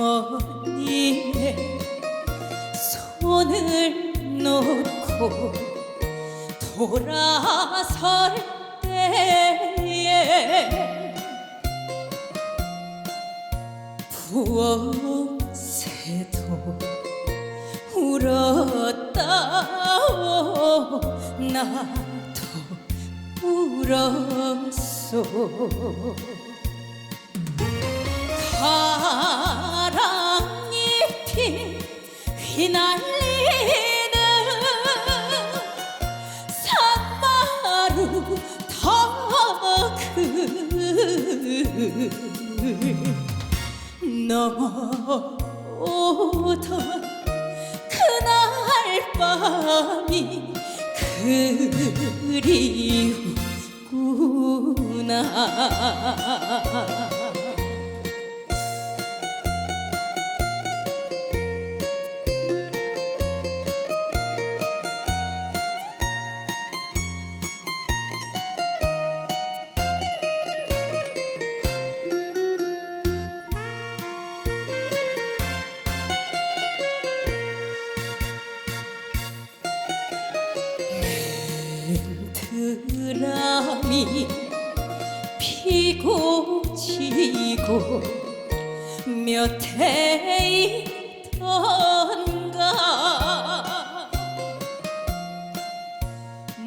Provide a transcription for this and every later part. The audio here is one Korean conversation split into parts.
주머니에 손을 놓고 돌아설 때에 부엌새도 울었다오. 나도 울었소. 휘날리는 산마루 덕을 넘어오던 그날 밤이 그리웠구나 드람이 피고 지고 몇해 있던가.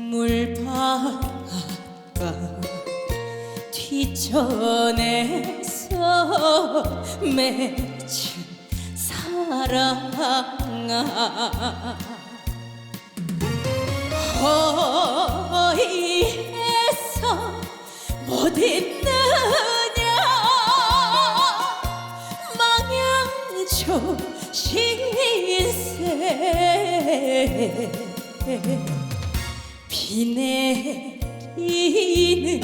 물바다가 뒤쳐내서 맺힌 사랑아. 허 신세. 비 내리는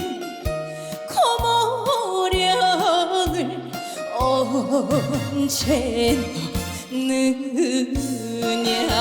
고모령을 언제 넣느냐